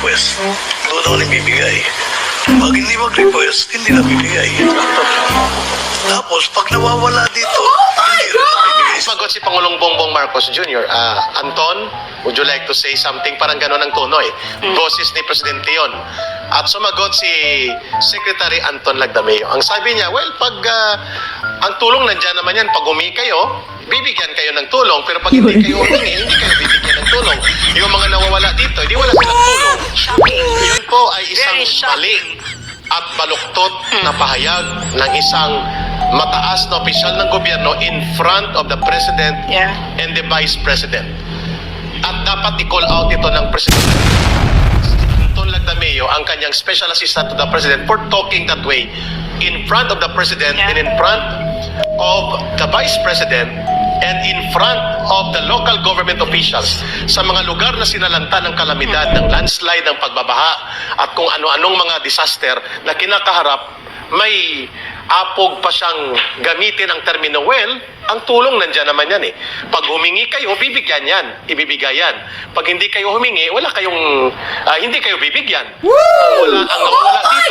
mag-request, doon ako nagbibigay. Pag hindi mag-request, hindi na bibigay. Tapos, pag nawawala dito, hindi rin bibigay. Sumagot si Pangulong Bongbong Marcos Jr. Ah, Anton, would you like to say something? Parang gano'n ang tono eh. Boses ni Presidente yon. At sumagot si Secretary Anton Lagdameo. Ang sabi niya, well, pag ah, ang tulong nandyan naman yan, pag umi kayo, bibigyan kayo ng tulong. Pero pag hindi kayo humingi, hindi kayo bibigyan ng tulong. Yung mga nawawala dito, hindi wala ay isang mali at baluktot na pahayag ng isang mataas na opisyal ng gobyerno in front of the President Yeah. and the Vice President. At dapat i-call out ito ng President. Anton Lagdameo, ang kanyang special assistant to the President for talking that way in front of the President Yeah. and in front of the Vice President and in front of the local government officials sa mga lugar na sinalanta ng kalamidad, ng landslide, ng pagbabaha at kung ano-anong mga disaster na kinakaharap, may apog pa siyang gamitin ang termino, well, ang tulong nandyan naman yan eh. Pag humingi kayo, bibigyan yan. Ibibigay yan. Pag hindi kayo humingi, wala kayong, ah, hindi kayo bibigyan. Ang, wala, ang nawawala dito,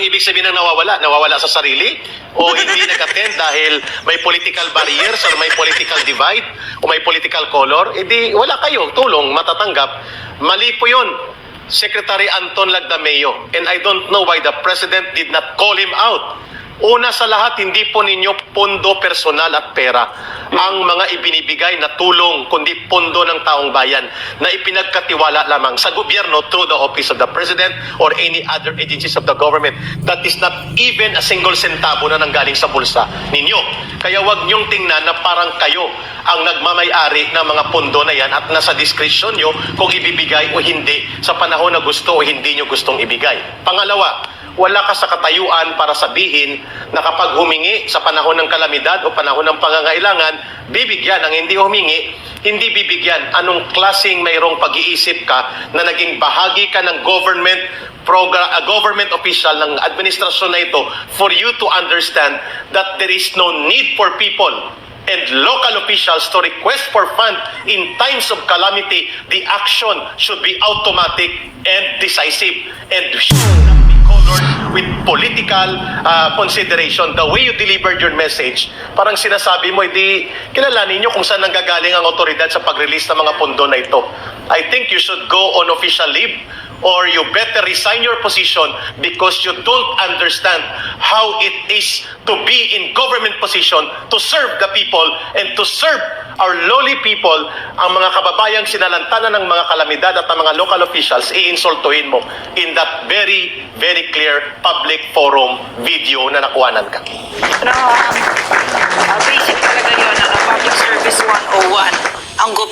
Anong ibig sabihin ng nawawala? Nawawala sa sarili? O hindi nag-attend dahil may political barriers or may political divide o may political color? E di wala kayo tulong matatanggap. Mali po yun. Secretary Anton Lagdameo. And I don't know why the President did not call him out. Una sa lahat, hindi po ninyo pondo personal at pera ang mga ibinibigay na tulong, kundi pondo ng taong bayan na ipinagkatiwala lamang sa gobyerno through the office of the President or any other agencies of the government. That is not even a single centavo na nanggaling sa bulsa ninyo. Kaya wag niyong tingnan na parang kayo ang nagmamayari ng mga pondo na yan at nasa diskresyon nyo kung ibibigay o hindi sa panahon na gusto o hindi nyo gustong ibigay. Pangalawa, wala ka sa katayuan para sabihin na kapag humingi sa panahon ng kalamidad o panahon ng pangangailangan, bibigyan. Ang hindi humingi, hindi bibigyan. Anong klasing mayroong pag-iisip ka na naging bahagi ka ng government program, a government official ng administrasyon na ito for you to understand that there is no need for people and local officials to request for fund in times of calamity, the action should be automatic and decisive and colored with political uh, consideration. The way you delivered your message, parang sinasabi mo, hindi kilalanin nyo kung saan nanggagaling ang otoridad sa pag-release ng mga pondo na ito. I think you should go on official leave or you better resign your position because you don't understand how it is to be in government position to serve the people and to serve our lowly people, ang mga kababayang sinalantanan ng mga kalamidad at ang mga local officials, iinsultuhin mo in that very, very clear public forum video na nakuhanan ka. Pero, um, uh, basic talaga yun, ano, public service 101. Ang gobyerno